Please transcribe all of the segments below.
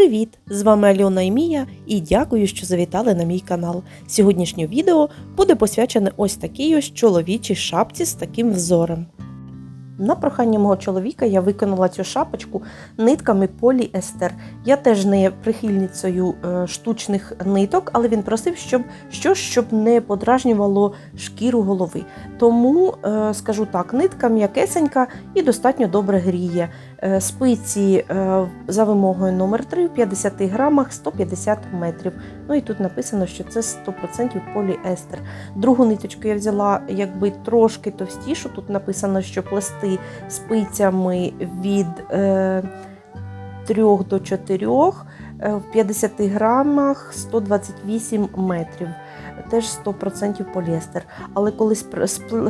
Привіт! З вами Альона і Мія і дякую, що завітали на мій канал. Сьогоднішнє відео буде посвячене ось такій ось чоловічій шапці з таким взором. На прохання мого чоловіка я виконала цю шапочку нитками поліестер. Я теж не прихильницею е, штучних ниток, але він просив, щоб щось, щоб не подражнювало шкіру голови. Тому е, скажу так, нитка м'якесенька і достатньо добре гріє. Е, Спиці е, за вимогою номер 3 в 50 грамах 150 метрів. Ну і тут написано, що це 100% поліестер. Другу ниточку я взяла якби трошки товстішу. Тут написано, що плести спицями від е, 3 до 4 е, в 50 грамах 128 метрів. Теж 100% поліестер. Але коли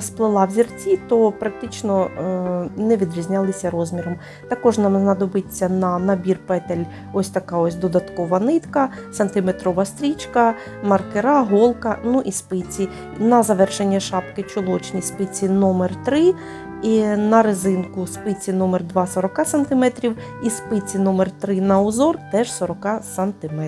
сплела взірці, то практично е, не відрізнялися розміром. Також нам знадобиться на набір петель ось така ось додаткова нитка, сантиметрова стрічка, маркера, голка, ну і спиці. На завершення шапки чулочні спиці номер 3 і на резинку спиці номер 2 40 см і спиці номер 3 на узор теж 40 см.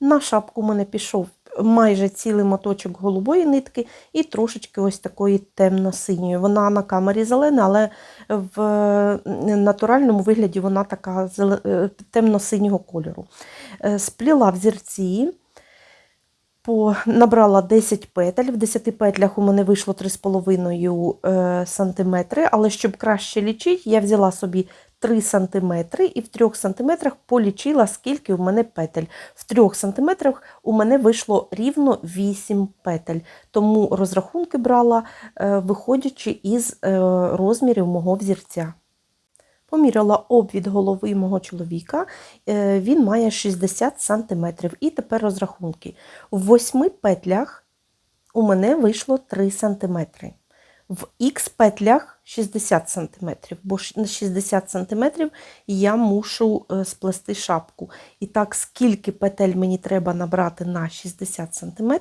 На шапку мене пішов майже цілий моточок голубої нитки і трошечки ось такої темно-синьої. Вона на камері зелена, але в е, натуральному вигляді вона така е, темно-синього кольору. Е, Спліла взірці, по, набрала 10 петель. В 10 петлях у мене вийшло 3,5 см, але щоб краще лічити, я взяла собі 3 см і в 3 см полічила, скільки у мене петель. В 3 см у мене вийшло рівно 8 петель, тому розрахунки брала, е, виходячи із е, розмірів мого взірця. Поміряла обвід голови мого чоловіка, е, він має 60 см. І тепер розрахунки. В 8 петлях у мене вийшло 3 см. В Х петлях 60 см, бо на 60 см я мушу е, сплести шапку. І так, скільки петель мені треба набрати на 60 см,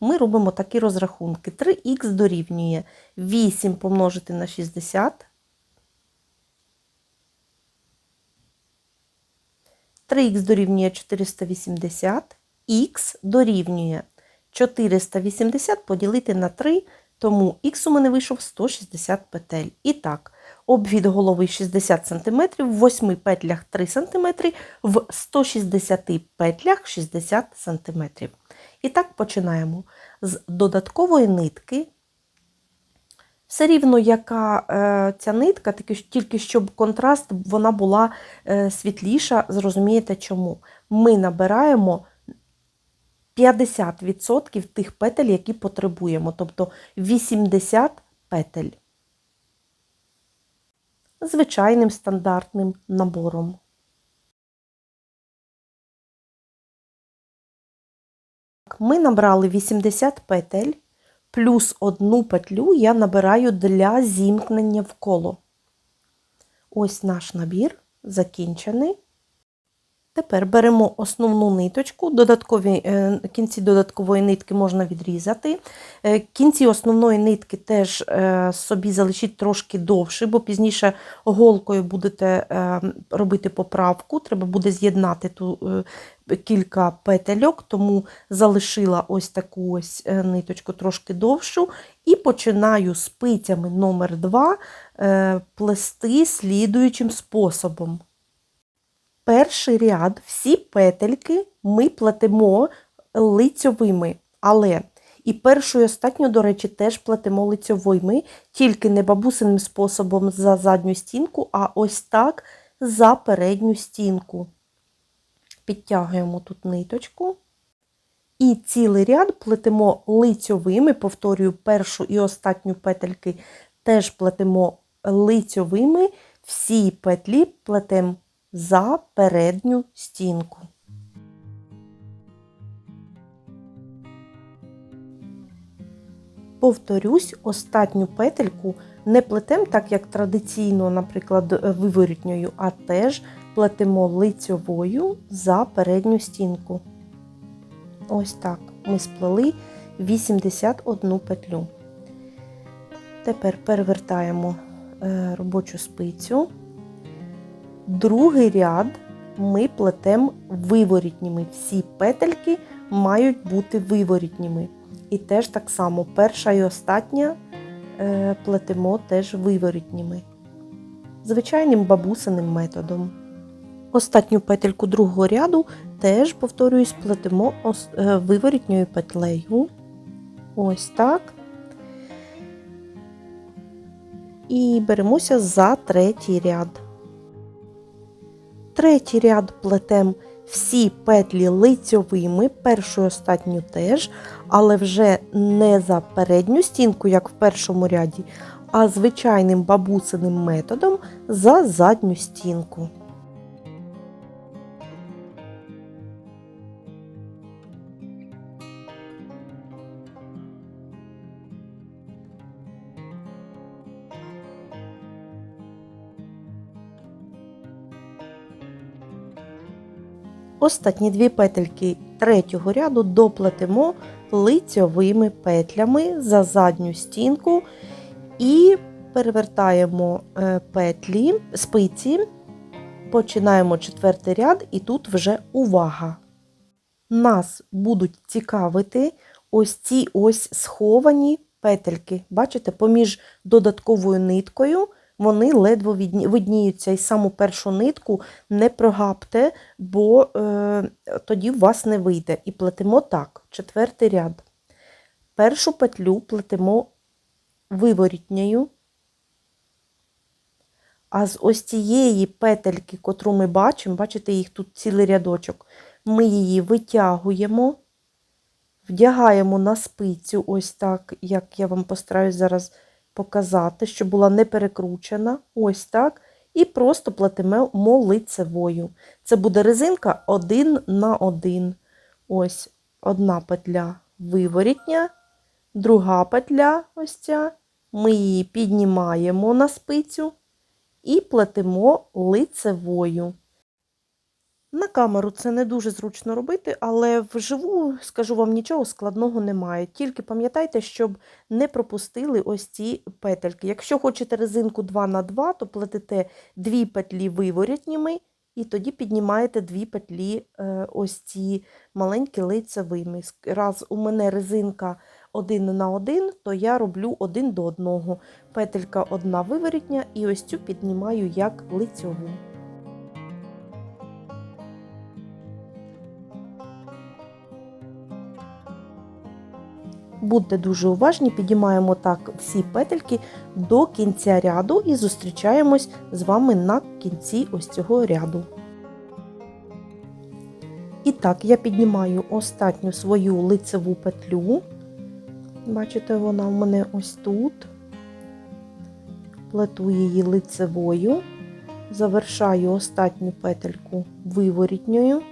ми робимо такі розрахунки. 3х дорівнює 8 помножити на 60 3х дорівнює 480, х дорівнює 480 поділити на 3, тому х у мене вийшов 160 петель. І так, обвід голови 60 см, в 8 петлях 3 см, в 160 петлях 60 см. І так починаємо з додаткової нитки. Все рівно, яка е, ця нитка, тільки, щоб контраст вона була е, світліша, зрозумієте чому. Ми набираємо 50% тих петель, які потребуємо, тобто 80 петель. Звичайним стандартним набором. Ми набрали 80 петель плюс одну петлю я набираю для зімкнення в коло. Ось наш набір закінчений. Тепер беремо основну ниточку, додаткові, е, кінці додаткової нитки можна відрізати. Е, Кінці основної нитки теж е, собі залишіть трошки довше, бо пізніше голкою будете робити поправку. Треба буде з'єднати ту кілька петельок, тому залишила ось таку ось ниточку трошки довшу. І починаю спицями номер 2 е, плести слідуючим способом. Перший ряд, всі петельки ми плетемо лицьовими, але і першу і останню, до речі, теж плетемо лицьовими, тільки не бабусиним способом за задню стінку, а ось так за передню стінку. Підтягуємо тут ниточку. І цілий ряд плетемо лицьовими, повторюю, першу і останню петельки теж плетемо лицьовими, всі петлі плетемо за передню стінку. Повторюсь, останню петельку не плетемо так, як традиційно, наприклад, виворітньою, а теж плетемо лицьовою за передню стінку. Ось так. Ми сплели 81 петлю. Тепер перевертаємо е, робочу спицю. Другий ряд ми плетемо виворітніми. Всі петельки мають бути виворітніми. І теж так само перша і остання е, плетемо теж виворітніми. Звичайним бабусиним методом. Остатню петельку другого ряду теж, повторююсь, плетемо е, виворітньою петлею. Ось так. І беремося за третій ряд. Третій ряд плетем всі петлі лицьовими, першу і останню теж, але вже не за передню стінку, як в першому ряді, а звичайним бабусиним методом за задню стінку. Остатні дві петельки третього ряду доплетемо лицьовими петлями за задню стінку і перевертаємо е, петлі, спиці, починаємо четвертий ряд, і тут вже увага. Нас будуть цікавити ось ці ось сховані петельки. Бачите, поміж додатковою ниткою вони ледве видніються. І саму першу нитку не прогапте, бо е, тоді у вас не вийде. І плетемо так, четвертий ряд. Першу петлю плетемо виворітнею. А з ось цієї петельки, котру ми бачимо, бачите, їх тут цілий рядочок, ми її витягуємо, вдягаємо на спицю, ось так, як я вам постараюсь зараз показати, щоб була не перекручена, ось так, і просто плетемо лицевою. Це буде резинка один на один. Ось одна петля виворітня, друга петля, ось ця, ми її піднімаємо на спицю і плетемо лицевою. На камеру це не дуже зручно робити, але вживу, скажу вам, нічого складного немає. Тільки пам'ятайте, щоб не пропустили ось ці петельки. Якщо хочете резинку 2 на 2 то плетете дві петлі виворітніми, і тоді піднімаєте дві петлі е, ось ці маленькі лицевими. Раз у мене резинка 1 на 1, то я роблю один до одного. Петелька одна виворітня, і ось цю піднімаю як лицьову. Будьте дуже уважні, підіймаємо так всі петельки до кінця ряду і зустрічаємось з вами на кінці ось цього ряду. І так, я піднімаю останню свою лицеву петлю. Бачите, вона в мене ось тут. Плету її лицевою, завершаю останню петельку виворітньою.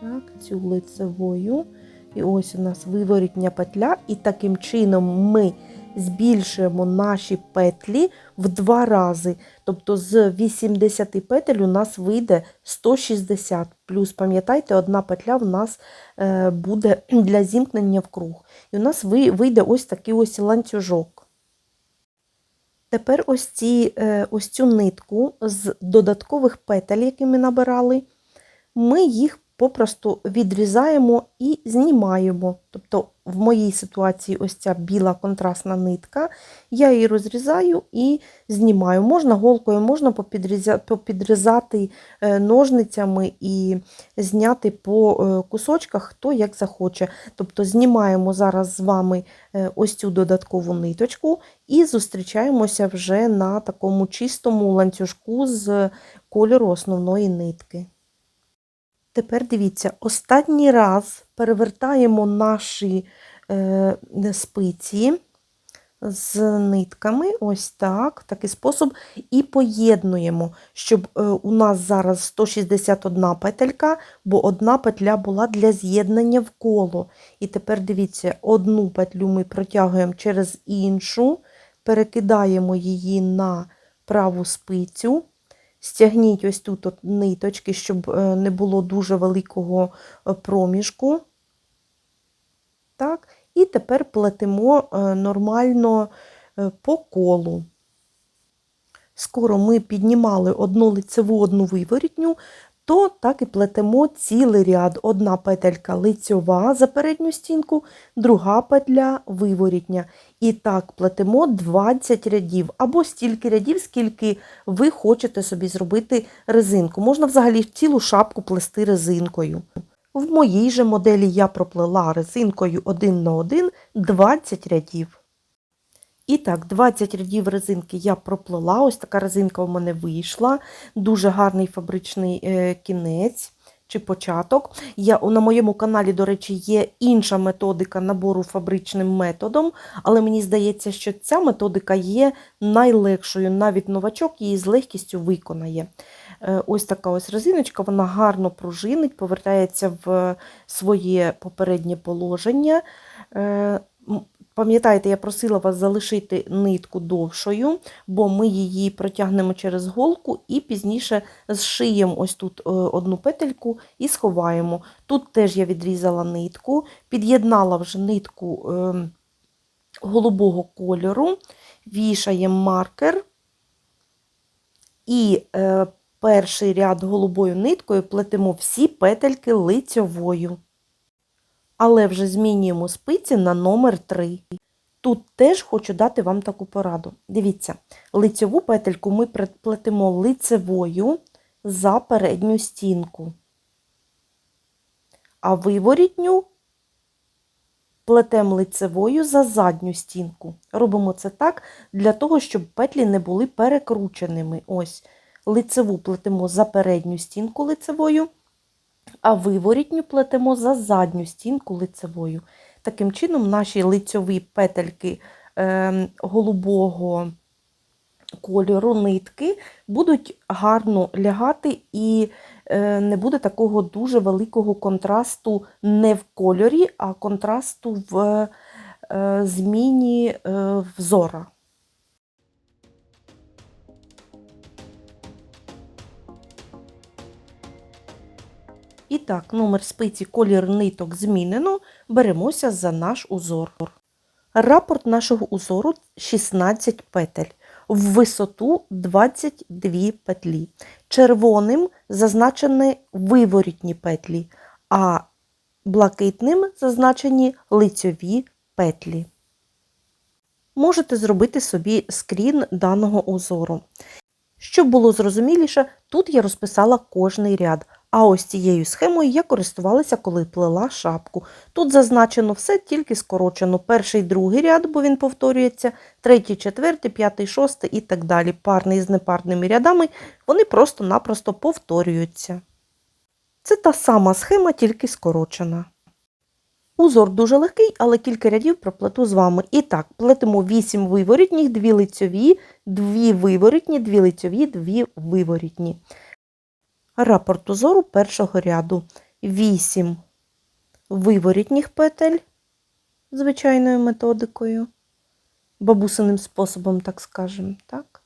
Так, цю лицевою. І ось у нас виворітня петля, і таким чином ми збільшуємо наші петлі в два рази. Тобто з 80 петель у нас вийде 160. Плюс, пам'ятайте, одна петля в нас е, буде для зімкнення в круг. І у нас вийде ось такий ось ланцюжок. Тепер ось, ці, е, ось цю нитку з додаткових петель, які ми набирали, ми їх попросту відрізаємо і знімаємо. Тобто, в моїй ситуації ось ця біла контрастна нитка, я її розрізаю і знімаю. Можна голкою, можна попідрізати е, ножницями і зняти по е, кусочках, хто як захоче. Тобто знімаємо зараз з вами е, ось цю додаткову ниточку і зустрічаємося вже на такому чистому ланцюжку з кольору основної нитки. Тепер дивіться, останній раз перевертаємо наші е, спиці з нитками, ось так, такий спосіб, і поєднуємо, щоб е, у нас зараз 161 петелька, бо одна петля була для з'єднання в коло. І тепер дивіться, одну петлю ми протягуємо через іншу, перекидаємо її на праву спицю. Стягніть ось тут от ниточки, щоб е, не було дуже великого е, проміжку. Так. І тепер плетемо е, нормально по колу. Скоро ми піднімали одну лицеву, одну виворітню, то так і плетемо цілий ряд. Одна петелька лицьова за передню стінку, друга петля виворітня. І так плетемо 20 рядів, або стільки рядів, скільки ви хочете собі зробити резинку. Можна взагалі цілу шапку плести резинкою. В моїй же моделі я проплела резинкою 1 на 1 20 рядів. І так, 20 рядів резинки я проплела. Ось така резинка у мене вийшла. Дуже гарний фабричний е, кінець чи початок. Я, на моєму каналі, до речі, є інша методика набору фабричним методом, але мені здається, що ця методика є найлегшою. Навіть новачок її з легкістю виконає. Е, Ось така ось резиночка, вона гарно пружинить, повертається в своє попереднє положення. Пам'ятаєте, я просила вас залишити нитку довшою, бо ми її протягнемо через голку і пізніше зшиємо ось тут е, одну петельку і сховаємо. Тут теж я відрізала нитку, під'єднала вже нитку е, голубого кольору, вішаємо маркер і е, перший ряд голубою ниткою плетемо всі петельки лицьовою. Але вже змінюємо спиці на номер 3. Тут теж хочу дати вам таку пораду. Дивіться, лицьову петельку ми плетемо лицевою за передню стінку, а виворітню плетемо лицевою за задню стінку. Робимо це так, для того, щоб петлі не були перекрученими. Ось, лицеву плетемо за передню стінку лицевою, а виворітню плетемо за задню стінку лицевою. Таким чином, наші лицьові петельки е, голубого кольору нитки будуть гарно лягати і е, не буде такого дуже великого контрасту не в кольорі, а контрасту в е, зміні е, взора. І так, номер спиці, колір ниток змінено, беремося за наш узор. Рапорт нашого узору 16 петель, в висоту 22 петлі. Червоним зазначені виворітні петлі, а блакитним зазначені лицьові петлі. Можете зробити собі скрін даного узору. Щоб було зрозуміліше, тут я розписала кожний ряд, а ось цією схемою я користувалася, коли плела шапку. Тут зазначено все тільки скорочено. Перший, другий ряд, бо він повторюється, третій, четвертий, п'ятий, шостий і так далі. Парний з непарними рядами, вони просто-напросто повторюються. Це та сама схема, тільки скорочена. Узор дуже легкий, але кілька рядів проплету з вами. І так, плетемо 8 виворітніх, 2 лицьові, 2 виворітні, 2 лицьові, 2 виворітні. Рапорт узору першого ряду. 8 виворітніх петель звичайною методикою, бабусиним способом, так скажемо. Так?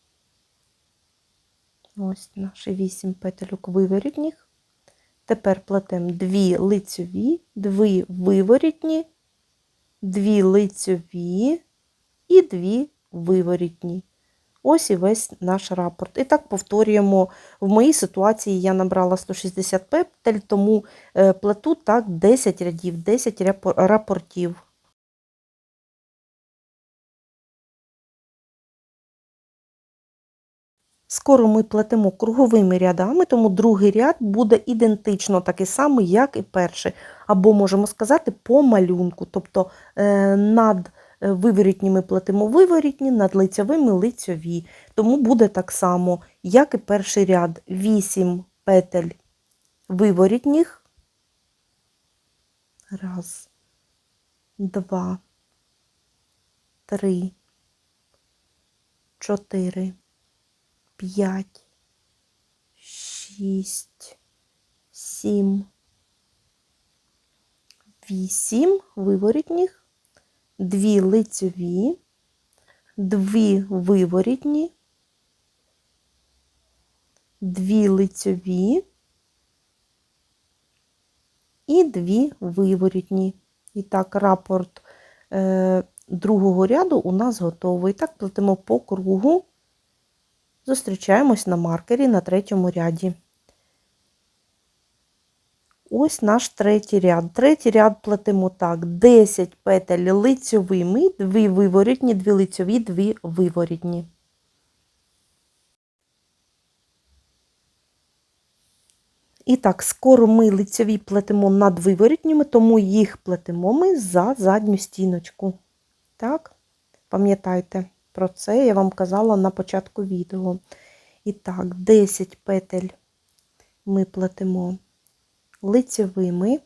Ось наші 8 петельок виворітніх. Тепер плетемо 2 лицьові, 2 виворітні, 2 лицьові і 2 виворітні. Ось і весь наш рапорт. І так повторюємо. В моїй ситуації я набрала 160 петель, тому плету так 10 рядів, 10 рапортів. Скоро ми плетемо круговими рядами, тому другий ряд буде ідентично такий самий, як і перший. Або, можемо сказати, по малюнку. Тобто над плетемо виворітні, над лицьовими лицьові. Тому буде так само, як і перший ряд. 8 петель виворітніх. Раз, два, три, чотири. 5, 6, 7, 8 виворітніх, 2 лицьові, 2 виворітні, 2 лицьові і 2 виворітні. І так, рапорт е, другого ряду у нас готовий. Так, плетемо по кругу зустрічаємось на маркері на третьому ряді. Ось наш третій ряд. Третій ряд плетемо так: 10 петель лицьовими, 2 виворітні, 2 лицьові, 2 виворітні. І так, скоро ми лицьові плетемо над виворітніми, тому їх плетемо ми за задню стіночку. Так, пам'ятайте про це, я вам казала на початку відео. І так, 10 петель ми плетемо лицьовими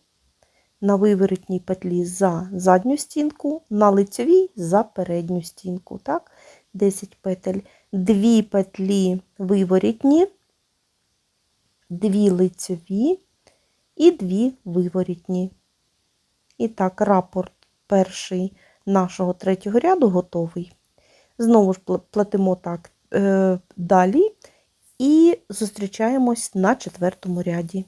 на виворітній петлі за задню стінку, на лицьовій за передню стінку. Так, 10 петель, 2 петлі виворітні, 2 лицьові і 2 виворітні. І так, рапорт перший нашого третього ряду готовий. Знову ж плетемо так е, далі і зустрічаємось на четвертому ряді.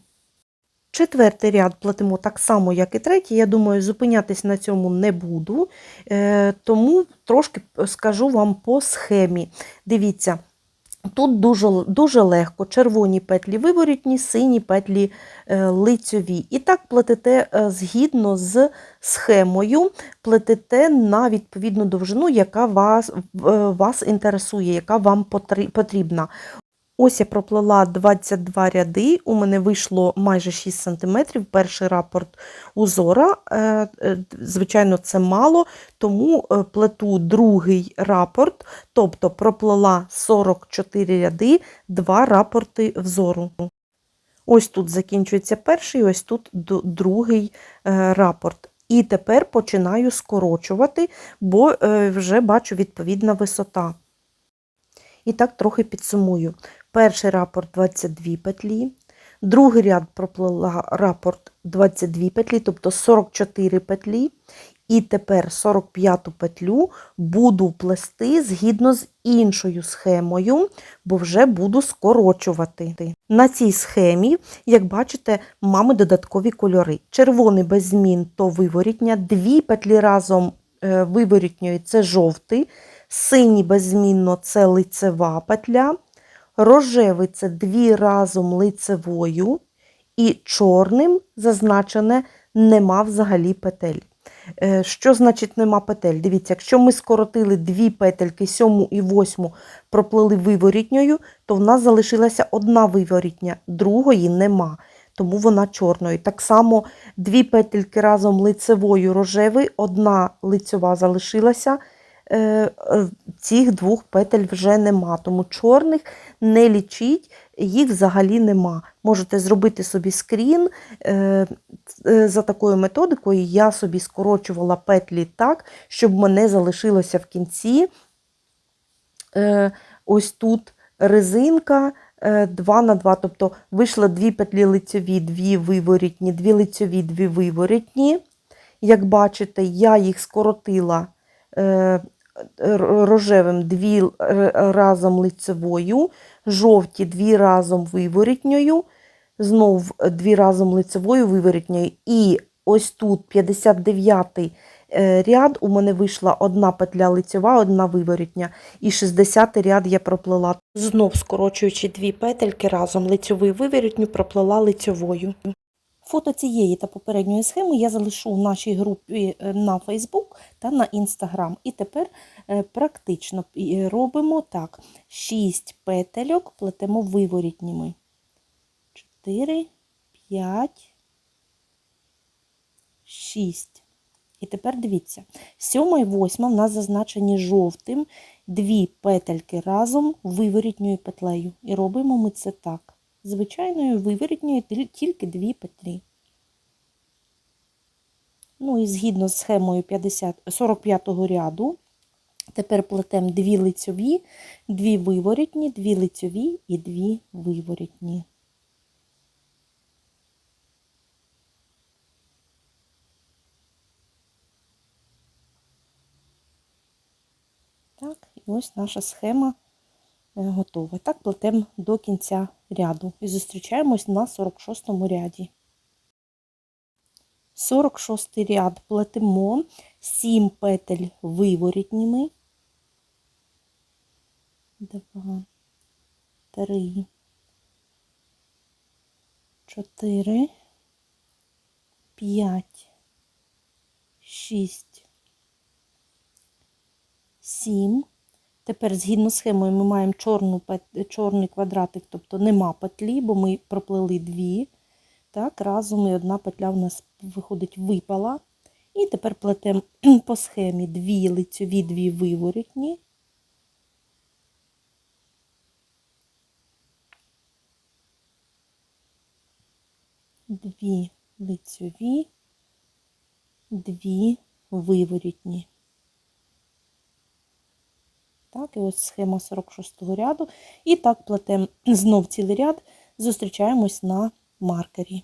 Четвертий ряд платимо так само, як і третій. Я думаю, зупинятись на цьому не буду, е, тому трошки скажу вам по схемі. Дивіться, тут дуже дуже легко: червоні петлі виворітні, сині петлі е, лицьові. І так плетете е, згідно з схемою, плетете на відповідну довжину, яка вас, вас інтересує, яка вам потрібна. Ось я проплела 22 ряди, у мене вийшло майже 6 см. Перший рапорт узора, е, е, звичайно, це мало, тому е, плету другий рапорт, тобто проплела 44 ряди, 2 рапорти взору. Ось тут закінчується перший, ось тут другий рапорт. І тепер починаю скорочувати, бо вже бачу відповідна висота. І так трохи підсумую. Перший рапорт 22 петлі, другий ряд проплила рапорт 22 петлі, тобто 44 петлі. І тепер 45 петлю буду плести згідно з іншою схемою, бо вже буду скорочувати. На цій схемі, як бачите, маємо додаткові кольори. Червоний без змін то виворітня, дві петлі разом е, виворітньої це жовтий, синій беззмінно це лицева петля. Рожевий це дві разом лицевою, і чорним зазначене нема взагалі петель. Е, що значить нема петель? Дивіться, якщо ми скоротили дві петельки, сьому і восьму проплили виворітньою, то в нас залишилася одна виворітня, другої нема, тому вона чорною. Так само дві петельки разом лицевою рожевий, одна лицьова залишилася. Е, е, цих двох петель вже нема, тому чорних не лічіть, їх взагалі нема. Можете зробити собі скрін. Е, за такою методикою я собі скорочувала петлі так, щоб мене залишилося в кінці ось тут резинка 2 на 2, тобто вийшло дві петлі лицьові, дві виворітні, дві лицьові, дві виворітні. Як бачите, я їх скоротила рожевим дві разом лицевою, жовті дві разом виворітньою, знов дві разом лицевою виворітньою. І ось тут 59 е, ряд, у мене вийшла одна петля лицьова, одна виворітня. І 60 ряд я проплела. Знов скорочуючи дві петельки разом лицьову і виворітню, проплела лицьовою. Фото цієї та попередньої схеми я залишу в нашій групі е, на Facebook та на Instagram. І тепер е, практично е, робимо так: 6 петельок плетемо виворітніми. 4, 5, 6. І тепер дивіться, сьома і восьма в нас зазначені жовтим, дві петельки разом виворітньою петлею. І робимо ми це так звичайною виворітньою тільки дві петлі. Ну і згідно з схемою 50, 45 ряду, тепер плетемо дві лицьові, дві виворітні, дві лицьові і дві виворітні. Так, і ось наша схема готове. Так плетемо до кінця ряду і зустрічаємось на 46 ряді. 46 ряд плетемо 7 петель виворітніми. 2, три, чотири, п'ять, шість, сім. Тепер, згідно схемою, ми маємо чорну, чорний квадратик, тобто нема петлі, бо ми проплели дві. Так, разом і одна петля у нас виходить випала. І тепер плетемо по схемі дві лицьові, дві виворітні. Дві лицьові, дві виворітні. Так, і ось схема 46 ряду. І так плетемо знов цілий ряд, зустрічаємось на маркері.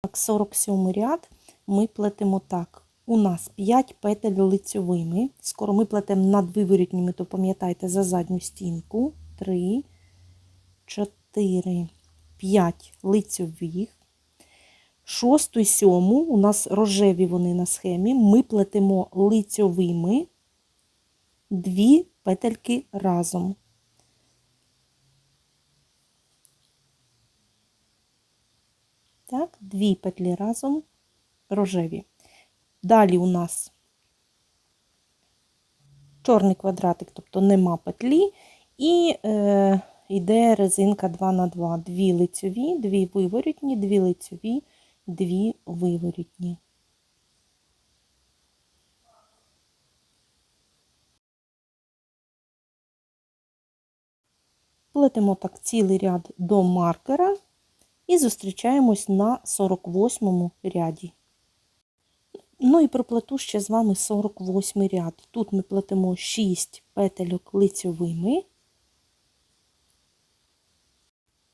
Так, 47 ряд ми плетемо так. У нас 5 петель лицьовими. Скоро ми плетемо над виворітніми, то пам'ятайте, за задню стінку. 3, 4, 5 лицьових. Шосту і сьому, у нас рожеві вони на схемі, ми плетемо лицьовими дві петельки разом. Так, дві петлі разом рожеві. Далі у нас чорний квадратик, тобто нема петлі, і е, йде резинка 2 на 2 Дві лицьові, дві виворітні, дві лицьові, дві виворітні. Плетемо так цілий ряд до маркера і зустрічаємось на 48 ряді. Ну і проплету ще з вами 48 ряд. Тут ми плетемо 6 петельок лицьовими.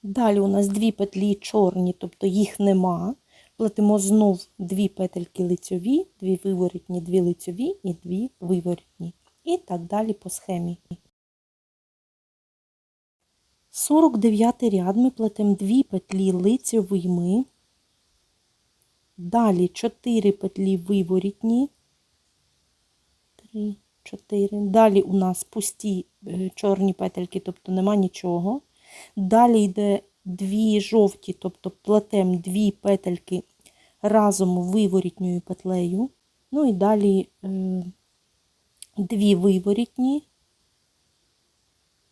Далі у нас дві петлі чорні, тобто їх нема. Плетемо знов дві петельки лицьові, дві виворітні, дві лицьові і дві виворітні. І так далі по схемі. 49 ряд ми плетемо дві петлі лицьовими. Далі 4 петлі виворітні. 3, 4. Далі у нас пусті е, чорні петельки, тобто нема нічого. Далі йде дві жовті, тобто плетемо дві петельки разом виворітньою петлею. Ну і далі е, дві виворітні,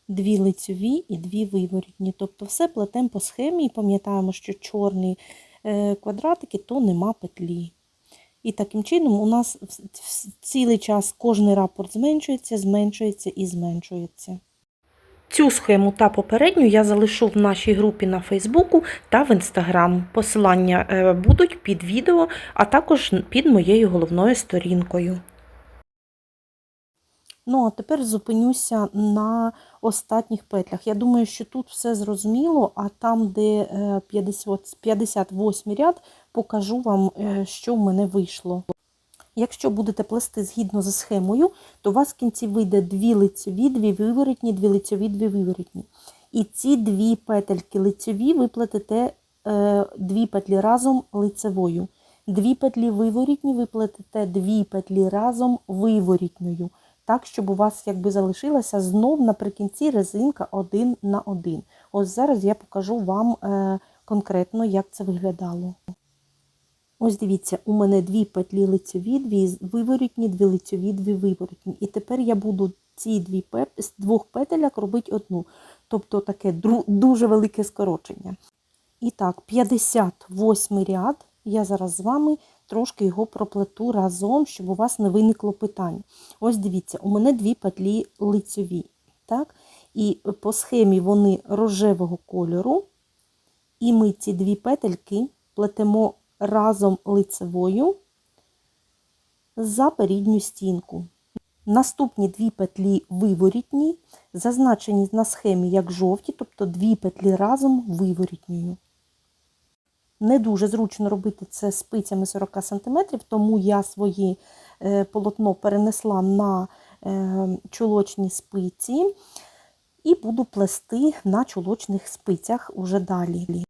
дві лицьові і дві виворітні. Тобто все плетемо по схемі і пам'ятаємо, що чорні е, квадратики, то нема петлі. І таким чином у нас цілий час кожний рапорт зменшується, зменшується і зменшується. Цю схему та попередню я залишу в нашій групі на Фейсбуку та в Інстаграм. Посилання е, будуть під відео, а також під моєю головною сторінкою. Ну, а тепер зупинюся на останніх петлях. Я думаю, що тут все зрозуміло, а там, де е, 50, 58 ряд, покажу вам, е, що в мене вийшло. Якщо будете плести згідно за схемою, то у вас в кінці вийде дві лицьові, дві виворітні, дві лицьові, дві виворітні. І ці дві петельки лицьові ви плетете е, дві петлі разом лицевою. Дві петлі виворітні ви плетете дві петлі разом виворітньою. Так, щоб у вас якби залишилася знов наприкінці резинка один на один. Ось зараз я покажу вам е, конкретно, як це виглядало. Ось дивіться, у мене дві петлі лицеві, дві виворітні, дві лицеві, дві виворітні. І тепер я буду ці дві пеп... з двох петельок робити одну. Тобто таке дуже велике скорочення. І так, 58 ряд. Я зараз з вами трошки його проплету разом, щоб у вас не виникло питань. Ось дивіться, у мене дві петлі лицеві. Так? І по схемі вони рожевого кольору. І ми ці дві петельки плетемо разом лицевою за передню стінку. Наступні дві петлі виворітні, зазначені на схемі як жовті, тобто дві петлі разом виворітньою. Не дуже зручно робити це спицями 40 см, тому я своє е, полотно перенесла на е, чулочні спиці і буду плести на чулочних спицях уже далі.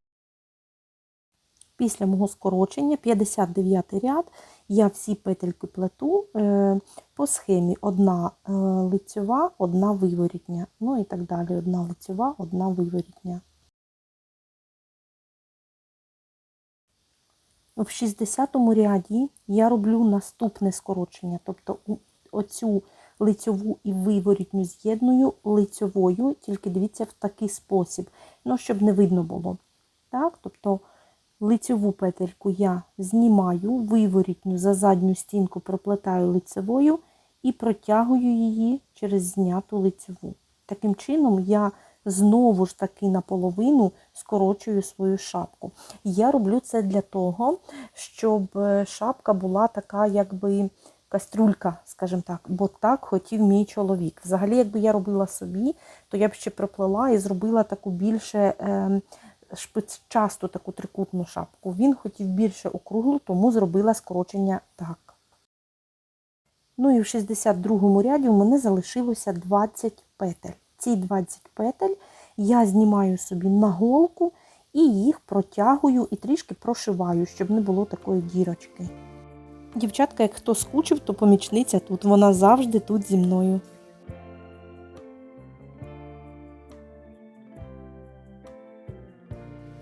Після мого скорочення 59 ряд я всі петельки плету е, по схемі одна лицьова, одна виворітня. Ну і так далі. Одна лицьова, одна виворітня. В 60-му ряді я роблю наступне скорочення, тобто оцю лицьову і виворітню з'єдную лицьовою, тільки дивіться в такий спосіб, ну, щоб не видно було. Так? Тобто лицьову петельку я знімаю, виворітню за задню стінку проплетаю лицевою і протягую її через зняту лицеву. Таким чином я знову ж таки наполовину скорочую свою шапку. Я роблю це для того, щоб е, шапка була така, якби кастрюлька, скажімо так, бо так хотів мій чоловік. Взагалі, якби я робила собі, то я б ще проплела і зробила таку більше е, шпицчасту таку трикутну шапку. Він хотів більше округлу, тому зробила скорочення так. Ну і в 62-му ряді у мене залишилося 20 петель. Ці 20 петель я знімаю собі на голку і їх протягую і трішки прошиваю, щоб не було такої дірочки. Дівчатка, як хто скучив, то помічниця тут. Вона завжди тут зі мною.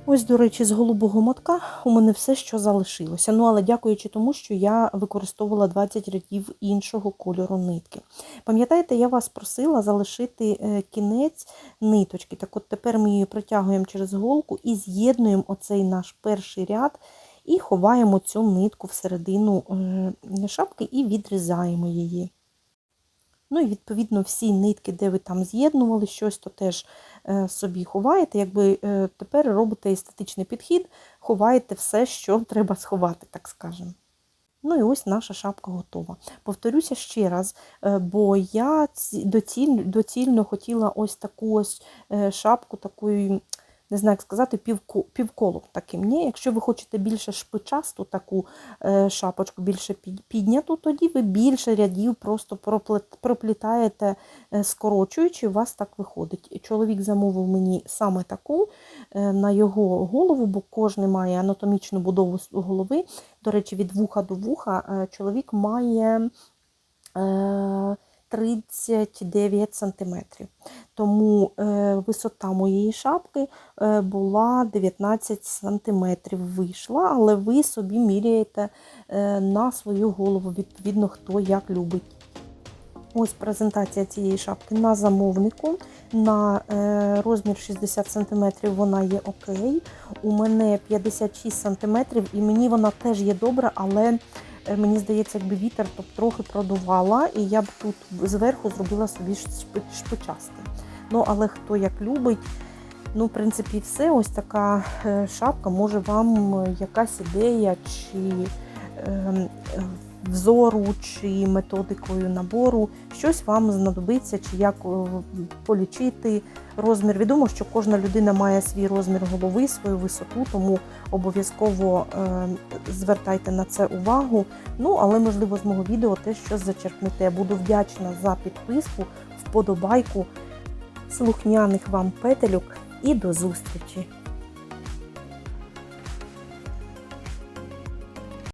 Ось, до речі, з голубого мотка у мене все, що залишилося. Ну, але дякуючи тому, що я використовувала 20 рядів іншого кольору нитки. Пам'ятаєте, я вас просила залишити е, кінець ниточки. Так от тепер ми її протягуємо через голку і з'єднуємо оцей наш перший ряд і ховаємо цю нитку всередину е, шапки і відрізаємо її. Ну і відповідно всі нитки, де ви там з'єднували щось, то теж е, собі ховаєте. Якби е, тепер робите естетичний підхід, ховаєте все, що треба сховати, так скажемо. Ну і ось наша шапка готова. Повторюся ще раз, е, бо я доціль, доцільно хотіла ось таку ось шапку, такою, не знаю, як сказати, півко, півколом таким. Ні? Якщо ви хочете більше шпичасту таку е, шапочку, більше підняту, тоді ви більше рядів просто проплітаєте, е, скорочуючи, у вас так виходить. Чоловік замовив мені саме таку е, на його голову, бо кожен має анатомічну будову голови. До речі, від вуха до вуха е, чоловік має е, 39 см. Тому е, висота моєї шапки е, була 19 см вийшла, але ви собі міряєте е, на свою голову, відповідно, хто як любить. Ось презентація цієї шапки на замовнику. На розмір 60 см вона є окей. У мене 56 см і мені вона теж є добра, але мені здається, якби вітер то трохи продувала, і я б тут зверху зробила собі шпичасти. Ну, але хто як любить, ну, в принципі, все. Ось така е, шапка, може вам е, якась ідея чи ем, е, взору, чи методикою набору, щось вам знадобиться, чи як полічити розмір. Відомо, що кожна людина має свій розмір голови, свою висоту, тому обов'язково е, звертайте на це увагу. Ну, але можливо з мого відео теж щось зачерпнете. Буду вдячна за підписку, вподобайку, слухняних вам петельок і до зустрічі!